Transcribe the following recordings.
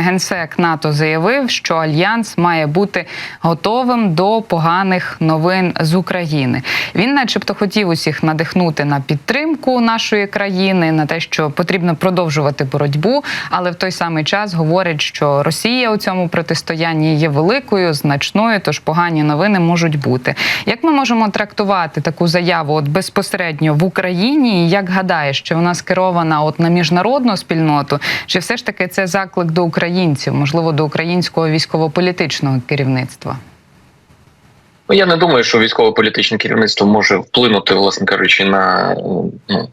генсек НАТО заявив, що альянс має бути готовим до поганих новин з України. Він, начебто, хотів усіх надихнути на підтримку нашої країни, на те, що потрібно продовжувати боротьбу, але в той самий час говорить, що Росія у цьому протистоянні є великою, значною, тож погані новини можуть бути. Як ми можемо трактувати таку заяву от безпосередньо в Україні? Як гадаєш, чи вона скерована от на міжнародну спільноту, чи все ж таки це заклик до українців, можливо, до українського військово-політичного керівництва? Ну, я не думаю, що військово-політичне керівництво може вплинути, власне кажучи, на ну,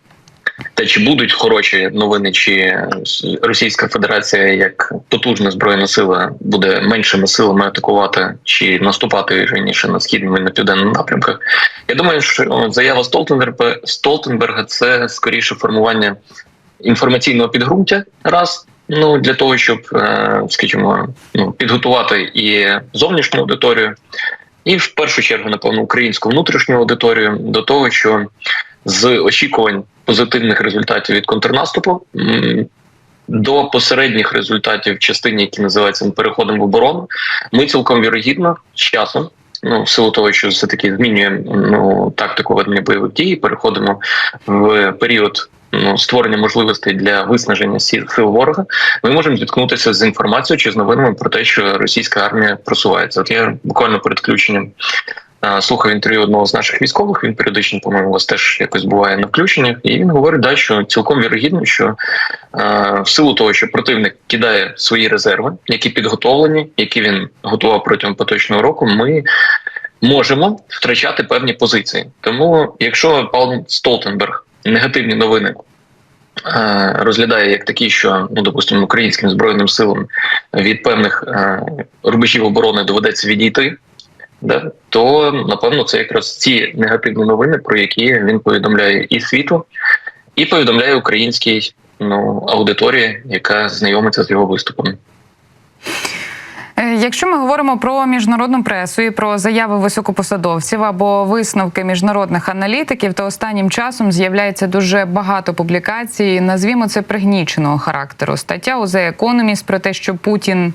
те, чи будуть хороші новини, чи Російська Федерація як потужна збройна сила буде меншими силами атакувати чи наступати раніше на східному і на південному напрямках. Я думаю, що заява Столтенберга Столтенберга це скоріше формування інформаційного підґрунтя раз. Ну для того, щоб, е, скажімо, ну підготувати і зовнішню аудиторію, і в першу чергу, напевно, українську внутрішню аудиторію до того, що з очікувань позитивних результатів від контрнаступу до посередніх результатів в частині, які називаються переходом в оборону, ми цілком вірогідно з часом. Ну, в силу того, що все таки змінюємо ну тактику ведення бойових дій, переходимо в період ну, створення можливостей для виснаження сил ворога, ми можемо зіткнутися з інформацією чи з новинами про те, що російська армія просувається. От я буквально перед включенням слухав інтерв'ю одного з наших військових. Він періодично, по-моєму, у вас теж якось буває на включеннях, і він говорить, да, що цілком вірогідно, що е, в силу того, що противник кидає свої резерви, які підготовлені, які він готував протягом поточного року, ми. Можемо втрачати певні позиції, тому якщо пан Столтенберг негативні новини розглядає як такі, що ну допустимо українським збройним силам від певних рубежів оборони доведеться відійти, да, то напевно це якраз ці негативні новини, про які він повідомляє і світу, і повідомляє українській ну аудиторії, яка знайомиться з його виступами. Е, якщо ми говоримо про міжнародну пресу і про заяви високопосадовців або висновки міжнародних аналітиків, то останнім часом з'являється дуже багато публікацій. Назвімо це пригніченого характеру. Стаття у The Economist про те, що Путін.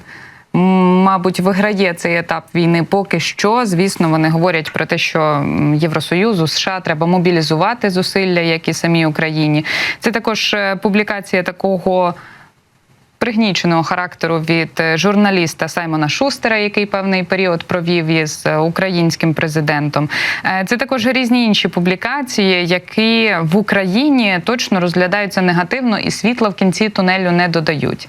Мабуть, виграє цей етап війни поки що. Звісно, вони говорять про те, що Євросоюзу США треба мобілізувати зусилля, як і самій Україні. Це також е, публікація такого пригніченого характеру від е, журналіста Саймона Шустера, який певний період провів із е, українським президентом. Е, це також різні інші публікації, які в Україні точно розглядаються негативно і світла в кінці тунелю не додають.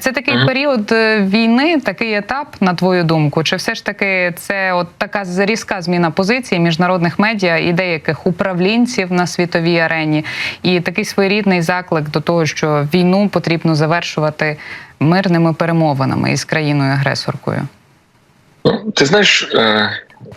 Це такий mm -hmm. період війни, такий етап, на твою думку, чи все ж таки це от така різка зміна позиції міжнародних медіа і деяких управлінців на світовій арені, і такий своєрідний заклик до того, що війну потрібно завершувати завершувати мирними перемовинами із країною агресоркою? Ну, ти знаєш, е,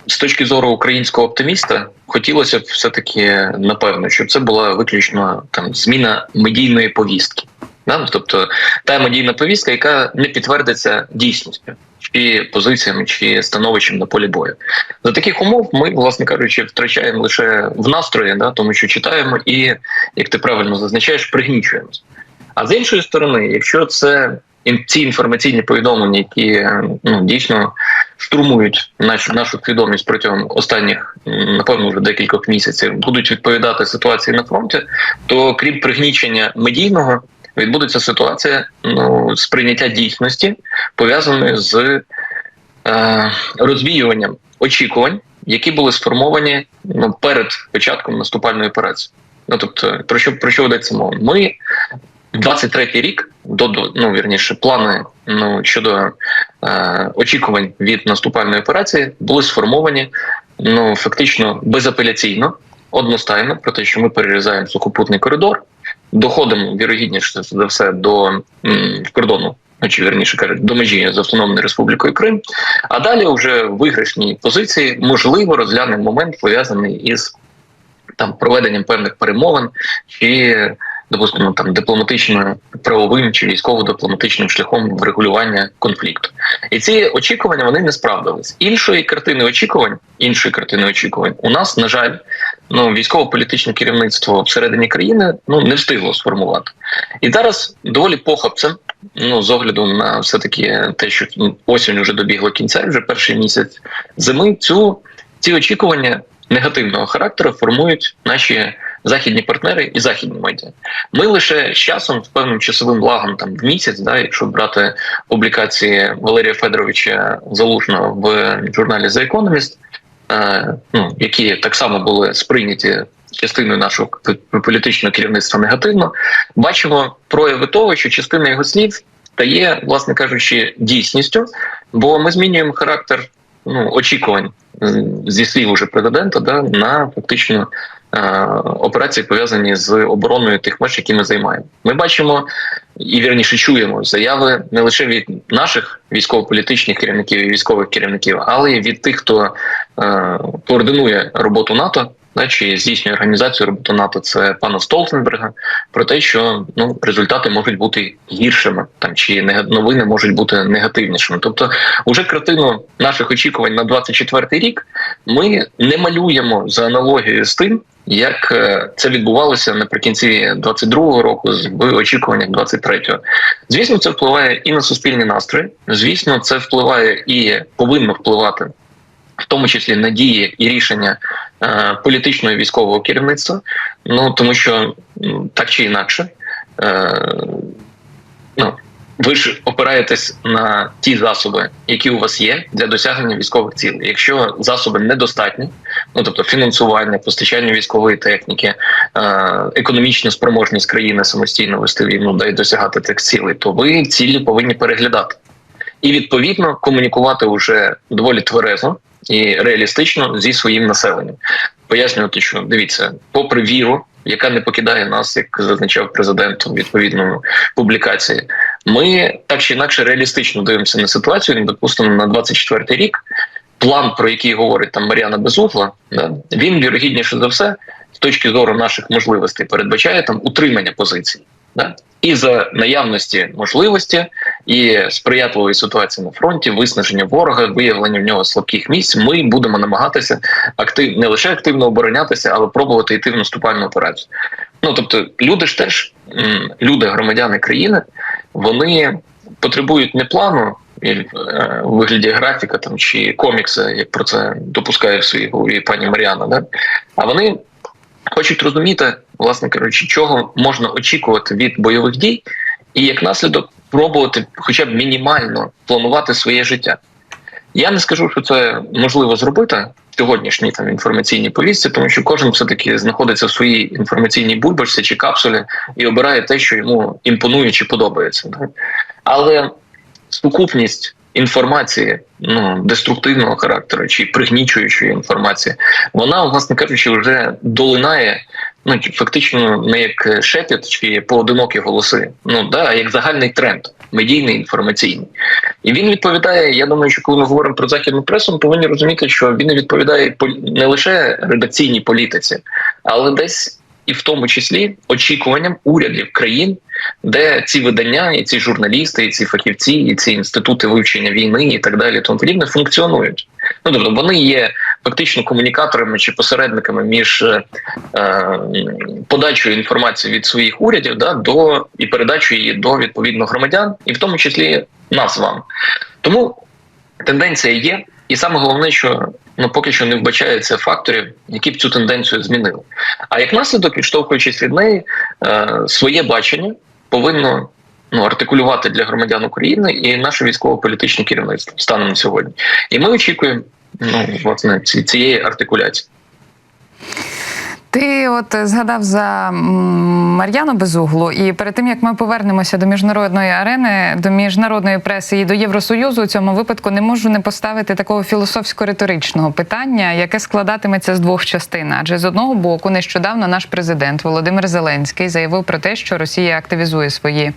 з точки зору українського оптиміста, хотілося б все таки напевно, щоб це була виключно там зміна медійної повістки. Да? Тобто та медійна повістка, яка не підтвердиться дійсністю, чи позиціями, чи становищем на полі бою. За таких умов ми, власне кажучи, втрачаємо лише в настрої, да? тому що читаємо і, як ти правильно зазначаєш, пригнічуємося. А з іншої сторони, якщо це ці інформаційні повідомлення, які ну дійсно штурмують нашу нашу свідомість протягом останніх, напевно, вже декількох місяців, будуть відповідати ситуації на фронті, то крім пригнічення медійного, відбудеться ситуація ну сприйняття дійсності пов'язаної з е, розвіюванням очікувань, які були сформовані ну перед початком наступальної операції. Ну тобто, про що про що ведеться мова? Ми 23-й рік до ну, вірніше плани ну щодо е, очікувань від наступальної операції були сформовані ну фактично безапеляційно, одностайно про те, що ми перерізаємо сухопутний коридор, доходимо вірогідніше за все до м, кордону. Ну, чи вірніше кажуть, до межі з Автономною Республікою Крим. А далі, вже в виграшній позиції, можливо, розглянемо момент пов'язаний із там проведенням певних перемовин чи допустимо там дипломатичним правовим чи військово-дипломатичним шляхом врегулювання конфлікту, і ці очікування вони не справдились. Іншої картини очікувань, іншої картини очікувань у нас на жаль, ну військово-політичне керівництво всередині країни ну не встигло сформувати. І зараз доволі похабцем ну з огляду на все таки те, що ну, осінь вже добігла кінця, вже перший місяць зими. Цю ці очікування негативного характеру формують наші західні партнери і західні медіа. Ми лише з часом з певним часовим лагом там в місяць, да, якщо брати публікації Валерія Федоровича Залужного в журналі The Economist, е, ну, які так само були сприйняті частиною нашого політичного керівництва негативно, бачимо прояви того, що частина його слів стає, власне кажучи, дійсністю, бо ми змінюємо характер ну, очікувань зі слів уже президента да, на фактично операції пов'язані з обороною тих меж, які ми займаємо. Ми бачимо і вірніше чуємо заяви не лише від наших військово-політичних керівників і військових керівників, але й від тих, хто е, координує роботу НАТО. Чи здійснює організацію роботи НАТО, це пана Столтенберга, про те, що ну результати можуть бути гіршими, там чи новини можуть бути негативнішими. Тобто, уже картину наших очікувань на 24-й рік ми не малюємо за аналогією з тим, як е, це відбувалося наприкінці 22-го року з в очікуваннях 23-го. Звісно, це впливає і на суспільні настрої. Звісно, це впливає і повинно впливати, в тому числі на дії і рішення е, політичного і військового керівництва. Ну тому що так чи інакше, е, ну ви ж опираєтесь на ті засоби, які у вас є для досягнення військових цілей. Якщо засоби недостатні, ну тобто фінансування, постачання військової техніки, е, економічна спроможність країни самостійно вести війну да й досягати тих цілей, то ви цілі повинні переглядати і відповідно комунікувати вже доволі тверезо і реалістично зі своїм населенням. Пояснювати, що дивіться, попри віру, яка не покидає нас, як зазначав президент у відповідному публікації, ми так чи інакше реалістично дивимося на ситуацію. Допустимо, на 24-й рік план, про який говорить там Мар'яна Безугла, він вірогідніше за все, з точки зору наших можливостей, передбачає там утримання позицій. Да? І за наявності можливості і сприятливої ситуації на фронті, виснаження ворога, виявлення в нього слабких місць, ми будемо намагатися актив не лише активно оборонятися, але пробувати йти в наступальну операцію. Ну тобто, люди ж теж люди, громадяни країни, вони потребують не плану у вигляді графіка там чи комікса, як про це допускає в своїй голові пані Маріана, да? а вони хочуть розуміти, власне кажучи, чого можна очікувати від бойових дій, і як наслідок пробувати, хоча б мінімально планувати своє життя. Я не скажу, що це можливо зробити в сьогоднішній там інформаційній повістці, тому що кожен все таки знаходиться в своїй інформаційній бульбашці чи капсулі і обирає те, що йому імпонує чи подобається. Але сукупність інформації ну деструктивного характеру чи пригнічуючої інформації, вона, власне кажучи, вже долинає. Ну фактично не як шепіт чи поодинокі голоси, ну да, а як загальний тренд медійний інформаційний, і він відповідає. Я думаю, що коли ми говоримо про західну пресу, ми повинні розуміти, що він відповідає не лише редакційній політиці, але десь і в тому числі очікуванням урядів країн, де ці видання, і ці журналісти, і ці фахівці, і ці інститути вивчення війни, і так далі, тому подібне, функціонують. Ну тобто вони є фактично комунікаторами чи посередниками між е, е, подачою інформації від своїх урядів да, до і передачою її до відповідно громадян, і в тому числі нас з вами. Тому тенденція є, і саме головне, що ну поки що не вбачається факторів, які б цю тенденцію змінили. А як наслідок, відштовхуючись від неї, е, своє бачення повинно ну артикулювати для громадян України і наше військово-політичне керівництво станом на сьогодні. І ми очікуємо ну власне цієї артикуляції. Ти от згадав за Мар'яну Безуглу, і перед тим як ми повернемося до міжнародної арени, до міжнародної преси і до Євросоюзу, у цьому випадку не можу не поставити такого філософсько-риторичного питання, яке складатиметься з двох частин. Адже з одного боку, нещодавно наш президент Володимир Зеленський заявив про те, що Росія активізує свої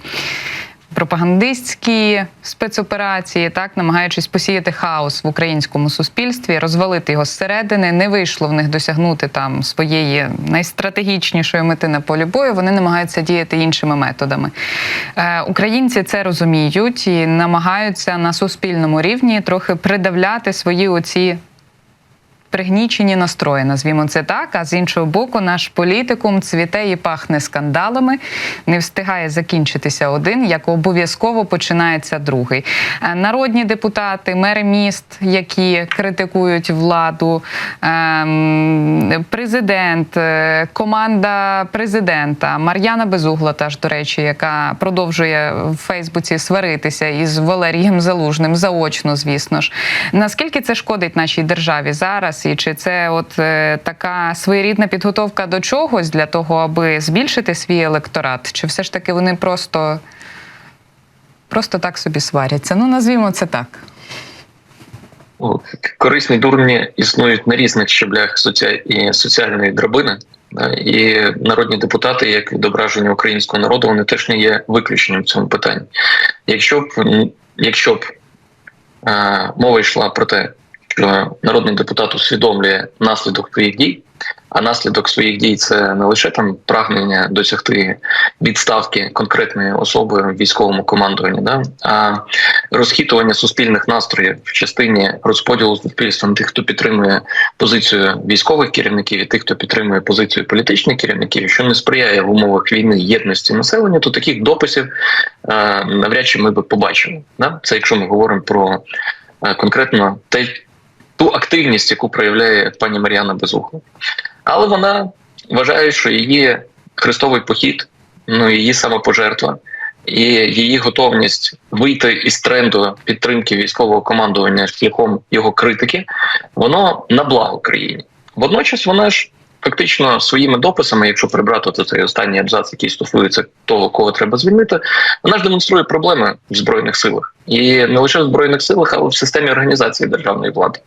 пропагандистські спецоперації, так намагаючись посіяти хаос в українському суспільстві, розвалити його зсередини. Не вийшло в них досягнути там своєї найстратегічнішої мети на полі бою. Вони намагаються діяти іншими методами. Е, українці це розуміють і намагаються на суспільному рівні трохи придавляти свої оці пригнічені настрої, назвімо це так. А з іншого боку, наш політикум цвіте і пахне скандалами. Не встигає закінчитися один, як обов'язково починається другий. Е, Народні депутати, мери міст, які критикують владу, ем, президент, е, команда президента, Мар'яна Безугла, теж до речі, яка продовжує в Фейсбуці сваритися із Валерієм Залужним заочно, звісно ж. Наскільки це шкодить нашій державі зараз? І чи це от е, така своєрідна підготовка до чогось для того, аби збільшити свій електорат? Чи все ж таки вони просто, просто так собі сваряться? Ну, назвімо це так. Корисні дурні існують на різних щеблях соці... і соціальної драбини. І народні депутати, як відображення українського народу, вони теж не є виключенням в цьому питанні. Якщо б якщо б е, мова йшла про те, що народний депутат усвідомлює наслідок своїх дій, а наслідок своїх дій це не лише там прагнення досягти відставки конкретної особи в військовому командуванні, да, а розхитування суспільних настроїв в частині розподілу суспільства на тих, хто підтримує позицію військових керівників, і тих, хто підтримує позицію політичних керівників, що не сприяє в умовах війни єдності населення, то таких дописів е, навряд чи ми би побачили. Да? Це якщо ми говоримо про е, конкретно те, ту активність, яку проявляє пані Мар'яна Безухова. Але вона вважає, що її хрестовий похід, ну її самопожертва і її готовність вийти із тренду підтримки військового командування шляхом його критики, воно на благо країні. Водночас вона ж фактично своїми дописами, якщо прибрати то цей останній абзац, який стосується того, кого треба звільнити, вона ж демонструє проблеми в збройних силах, і не лише в збройних силах, але в системі організації державної влади.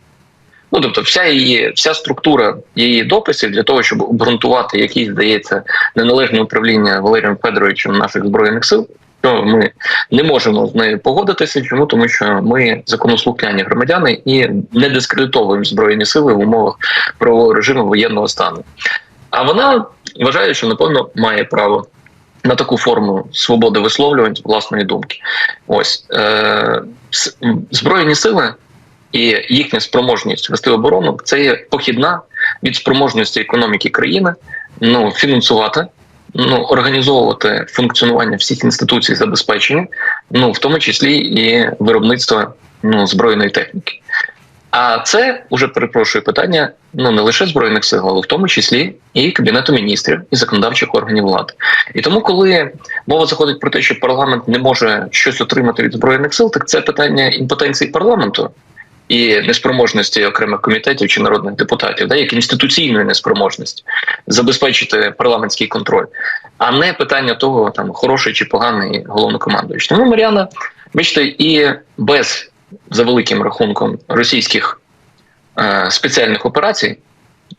Ну, тобто, вся її вся структура її дописів для того, щоб обґрунтувати якісь, здається, неналежне управління Валерієм Федоровичем наших збройних сил. Що ми не можемо з нею погодитися, чому тому, що ми законослухняні громадяни і не дискредитовуємо збройні сили в умовах правового режиму воєнного стану. А вона вважає, що напевно має право на таку форму свободи висловлювань власної думки. Ось е, збройні сили і їхня спроможність вести оборону це є похідна від спроможності економіки країни ну фінансувати. Ну, організовувати функціонування всіх інституцій забезпечення, ну в тому числі і виробництва ну, збройної техніки. А це уже перепрошую питання ну не лише збройних сил, але в тому числі і кабінету міністрів і законодавчих органів влади. І тому, коли мова заходить про те, що парламент не може щось отримати від збройних сил, так це питання імпотенції парламенту і неспроможності окремих комітетів чи народних депутатів, да, як інституційної неспроможності забезпечити парламентський контроль, а не питання того, там хороший чи поганий головнокомандуючий. Тому Мар'яна, бачите, і без за великим рахунком російських е, спеціальних операцій.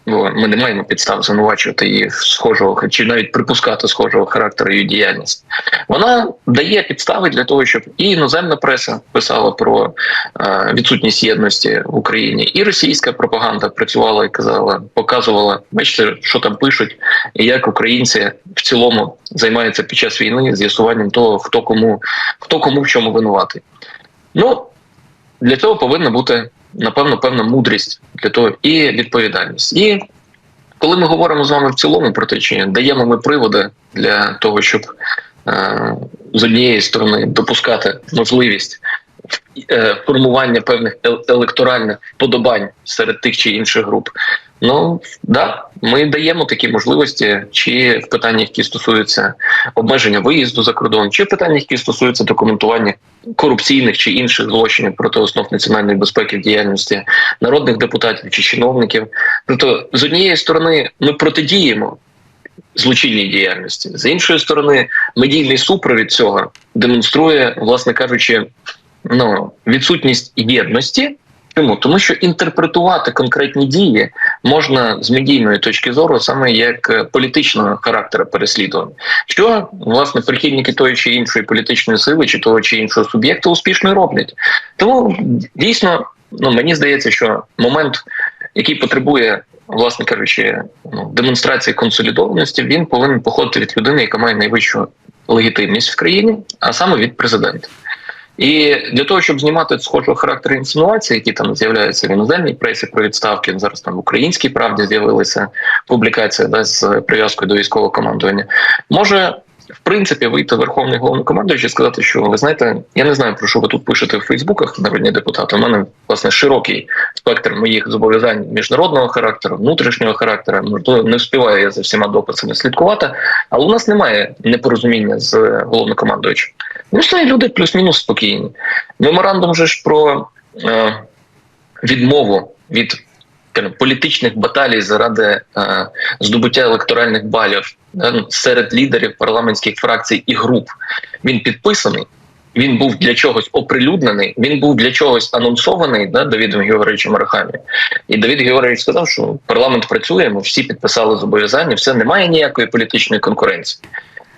Бо ми не маємо підстав звинувачувати її схожого чи навіть припускати схожого характеру її діяльність. Вона дає підстави для того, щоб і іноземна преса писала про е, відсутність єдності в Україні, і російська пропаганда працювала і казала, показувала, бачите, що там пишуть, і як українці в цілому займаються під час війни з'ясуванням того, хто кому хто кому в чому винуватий. Ну для цього повинна бути напевно певна мудрість для того і відповідальність. І коли ми говоримо з вами в цілому про те, чи даємо ми приводи для того, щоб е, з однієї сторони допускати можливість е, формування певних електоральних подобань серед тих чи інших груп. Ну да, ми даємо такі можливості, чи в питаннях, які стосуються обмеження виїзду за кордон, чи в питаннях, які стосуються документування корупційних чи інших злочинів проти основ національної безпеки в діяльності народних депутатів чи чиновників. Тобто, з однієї сторони, ми протидіємо злочинній діяльності, з іншої сторони, медійний супровід цього демонструє, власне кажучи, ну відсутність єдності. Чому? Тому що інтерпретувати конкретні дії можна з медійної точки зору саме як е, політичного характеру переслідування, що власне прихильники тої чи іншої політичної сили чи того чи іншого суб'єкта успішно роблять. Тому дійсно, ну мені здається, що момент, який потребує, власне кажучи, ну, демонстрації консолідованості, він повинен походити від людини, яка має найвищу легітимність в країні, а саме від президента. І для того, щоб знімати схожого характеру інсинуації, які там з'являються в іноземній пресі про відставки, зараз там в українській правді з'явилася публікація да, з прив'язкою до військового командування, може. В принципі, вийти верховний головнокомандуючий і сказати, що ви знаєте, я не знаю про що ви тут пишете в Фейсбуках, народні депутати. У мене власне широкий спектр моїх зобов'язань міжнародного характеру, внутрішнього характеру. Можливо, не встигаю я за всіма дописами слідкувати, але у нас немає непорозуміння з головнокомандуючим. Ну, що люди плюс-мінус спокійні. Меморандум же ж про е, відмову від політичних баталій заради е, здобуття електоральних балів е, серед лідерів парламентських фракцій і груп. Він підписаний. Він був для чогось оприлюднений, він був для чогось анонсований да, Давідом Георгійовичем Арахамі. І Давід Георгійович сказав, що парламент працює, ми всі підписали зобов'язання, все немає ніякої політичної конкуренції.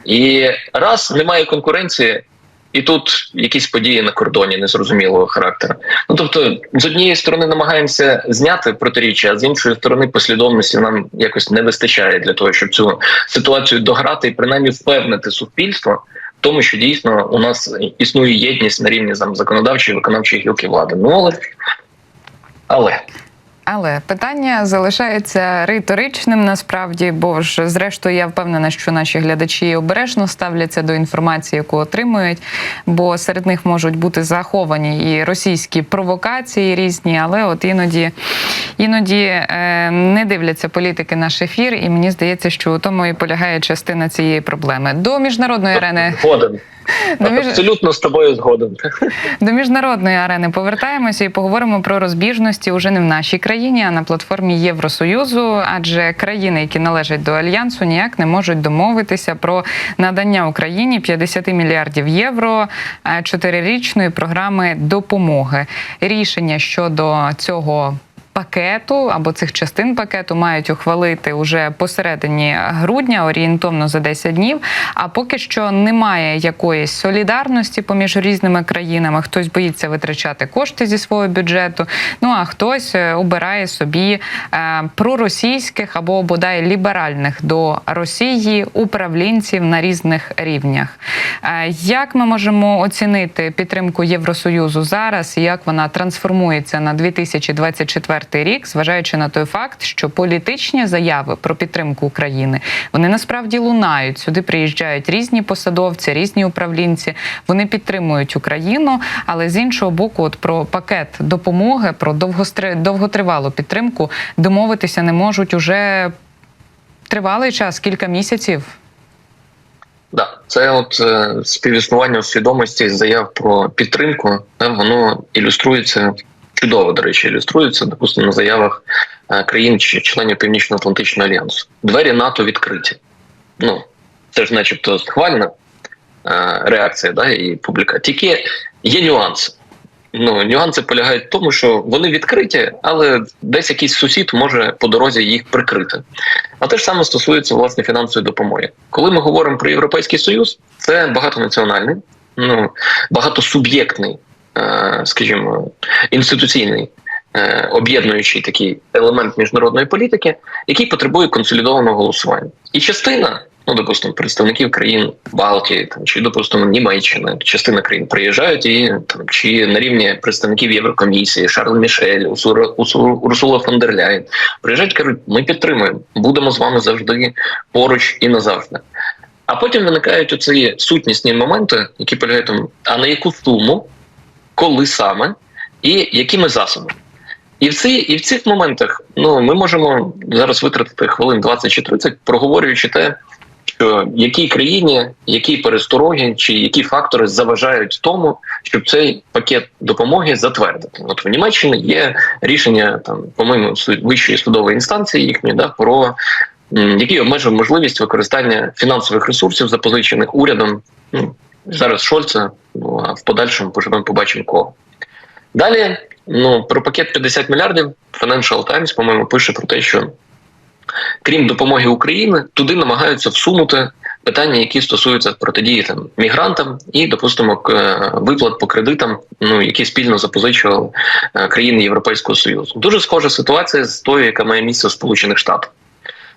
І раз немає конкуренції, і тут якісь події на кордоні незрозумілого характеру. Ну тобто, з однієї сторони намагаємося зняти протиріччя, а з іншої сторони, послідовності нам якось не вистачає для того, щоб цю ситуацію дограти і принаймні впевнити суспільство тому, що дійсно у нас існує єдність на рівні там, законодавчої виконавчої гілки влади. Ну але але. Але питання залишається риторичним насправді, бо ж, зрештою, я впевнена, що наші глядачі обережно ставляться до інформації, яку отримують, бо серед них можуть бути заховані і російські провокації різні, але от іноді іноді е, не дивляться політики наш ефір, і мені здається, що у тому і полягає частина цієї проблеми. До міжнародної арени Згоден. До між- Абсолютно з тобою згоден. До міжнародної арени повертаємося і поговоримо про розбіжності уже не в нашій країні, а на платформі Євросоюзу. Адже країни, які належать до альянсу, ніяк не можуть домовитися про надання Україні 50 мільярдів євро е, чотирирічної програми допомоги. Рішення щодо цього. Пакету або цих частин пакету мають ухвалити уже посередині грудня, орієнтовно за 10 днів. А поки що немає якоїсь солідарності поміж різними країнами. Хтось боїться витрачати кошти зі свого бюджету. Ну а хтось е, обирає собі е, проросійських або бодай ліберальних до Росії управлінців на різних рівнях. Е, Як ми можемо оцінити підтримку Євросоюзу зараз? і Як вона трансформується на 2024 рік, зважаючи на той факт, що політичні заяви про підтримку України вони насправді лунають. Сюди приїжджають різні посадовці, різні управлінці. Вони підтримують Україну, але з іншого боку, от про пакет допомоги, про довготривалу підтримку домовитися не можуть уже тривалий час, кілька місяців. Да, це от е, співіснування у свідомості заяв про підтримку, воно ілюструється чудово, до речі, ілюструється, допустимо, на заявах е, країн чи членів Північно-Атлантичного альянсу. Двері НАТО відкриті. Ну, це ж, начебто, схвальна е, реакція, да, і публіка. Тільки є нюанси. Ну, нюанси полягають в тому, що вони відкриті, але десь якийсь сусід може по дорозі їх прикрити. А те ж саме стосується власне фінансової допомоги. Коли ми говоримо про європейський союз, це багатонаціональний, ну багатосуб'єктний, скажімо, інституційний. е, Об'єднуючий такий елемент міжнародної політики, який потребує консолідованого голосування, і частина, ну допустимо, представників країн Балтії, там чи допустимо Німеччина, частина країн приїжджають і там чи на рівні представників Єврокомісії, Шарль Мішель, Усура, Усу- Урсула фон дер Ляєн, приїжджають, кажуть, ми підтримуємо, будемо з вами завжди поруч і назавжди. А потім виникають оці сутнісні моменти, які полягають а на яку суму, коли саме і якими засобами. І в ці, і в цих моментах ну ми можемо зараз витратити хвилин 20 чи 30, проговорюючи те, що якій країні, які перестороги чи які фактори заважають тому, щоб цей пакет допомоги затвердити. От в Німеччині є рішення там, по-моєму, вищої судової інстанції їхньої да про який обмежує можливість використання фінансових ресурсів, запозичених урядом. Ну, зараз Шольца, ну а в подальшому поживемо побачимо кого. Далі, ну про пакет 50 мільярдів Financial Times, по-моєму, пише про те, що крім допомоги Україні, туди намагаються всунути питання, які стосуються протидії там мігрантам і, допустимо, е, виплат по кредитам, ну які спільно запозичували е, країни Європейського Союзу. Дуже схожа ситуація з тою, яка має місце в Сполучених Штатах.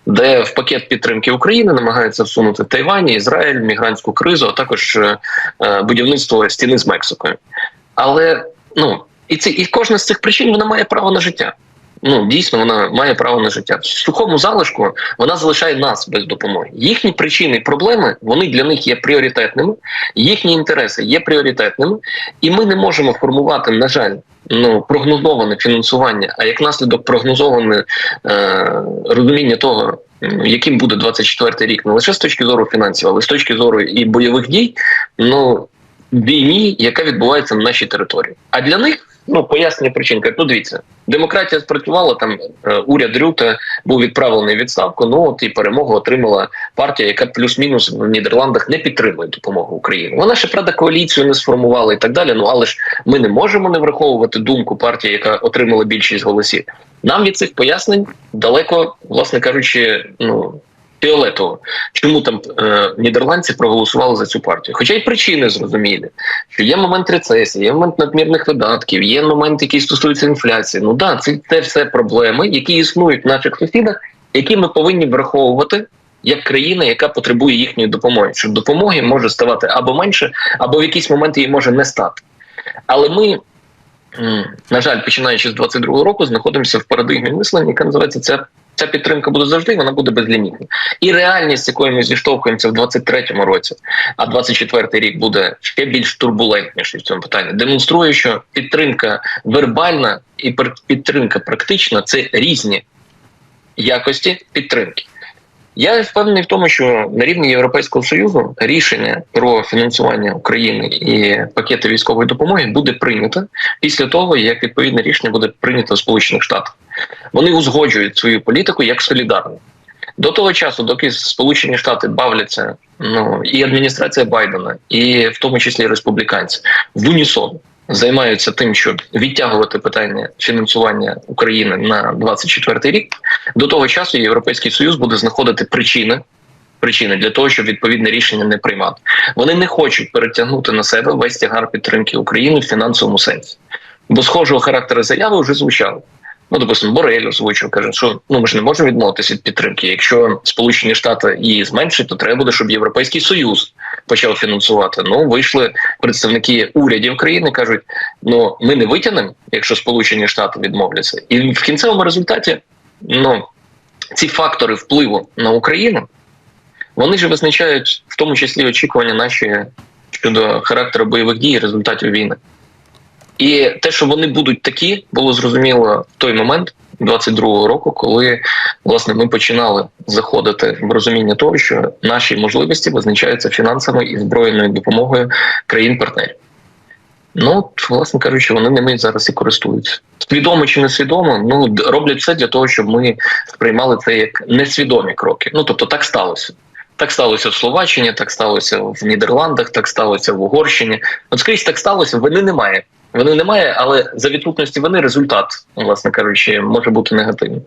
Де в пакет підтримки України намагаються всунути Тайвань, Ізраїль, мігрантську кризу, а також е, е, будівництво стіни з Мексикою. Але ну і це і кожна з цих причин вона має право на життя. Ну дійсно, вона має право на життя. В сухому залишку вона залишає нас без допомоги. Їхні причини і проблеми вони для них є пріоритетними, їхні інтереси є пріоритетними, і ми не можемо формувати, на жаль, ну прогнозоване фінансування, а як наслідок прогнозоване е, розуміння того, яким буде 24 рік, не лише з точки зору фінансів, але з точки зору і бойових дій. Ну війні, яка відбувається на нашій території. А для них ну пояснення причин. Кажуть, ну дивіться, демократія спрацювала там. е, Уряд Рюте був відправлений у відставку. Ну от і перемогу отримала партія, яка плюс-мінус в Нідерландах не підтримує допомогу Україні. Вона ще правда коаліцію не сформувала і так далі. Ну але ж ми не можемо не враховувати думку партії, яка отримала більшість голосів. Нам від цих пояснень далеко, власне кажучи, ну. Фіолетово, чому там е, нідерландці проголосували за цю партію? Хоча й причини зрозумілі, що є момент рецесії, є момент надмірних видатків, є момент, який стосується інфляції. Ну да, це, це все проблеми, які існують в наших сусідах, які ми повинні враховувати як країна, яка потребує їхньої допомоги. Що допомоги може ставати або менше, або в якийсь момент її може не стати. Але ми. На жаль, починаючи з 22-го року, знаходимося в парадигмі мислення, яка називається ця Ця підтримка буде завжди, вона буде безлімітна. І реальність, якою ми зіштовхуємося в 23-му році, а 24-й рік буде ще більш турбулентніший в цьому питанні, демонструє, що підтримка вербальна і підтримка практична це різні якості підтримки. Я впевнений в тому, що на рівні Європейського союзу рішення про фінансування України і пакети військової допомоги буде прийнято після того, як відповідне рішення буде прийнято в Сполучених Штатах. Вони узгоджують свою політику як солідарну. До того часу, доки Сполучені Штати бавляться, ну і адміністрація Байдена, і в тому числі республіканці в унісон займаються тим, щоб відтягувати питання фінансування України на 24 рік. До того часу Європейський Союз буде знаходити причини. Причини для того, щоб відповідне рішення не приймати. Вони не хочуть перетягнути на себе весь тягар підтримки України в фінансовому сенсі. Бо схожого характеру заяви вже звучали. Ну, допустимо, Борель озвучив, каже, що ну ми ж не можемо відмовитися від підтримки. Якщо Сполучені Штати її зменшать, то треба буде, щоб Європейський Союз почав фінансувати. Ну вийшли представники урядів країни, кажуть: ну ми не витягнемо, якщо Сполучені Штати відмовляться, і в кінцевому результаті ну ці фактори впливу на Україну вони ж визначають в тому числі очікування наші щодо характеру бойових дій і результатів війни. І те, що вони будуть такі, було зрозуміло в той момент, 22-го року, коли власне ми починали заходити в розуміння того, що наші можливості визначаються фінансами і збройною допомогою країн-партнерів. Ну, от, власне кажучи, вони ними зараз і користуються. Свідомо чи несвідомо, ну роблять все для того, щоб ми сприймали це як несвідомі кроки. Ну тобто, так сталося. Так сталося в Словаччині, так сталося в Нідерландах, так сталося в Угорщині. От скрізь так сталося, вини немає. Вини немає, але за відсутності вини результат, власне кажучи, може бути негативним.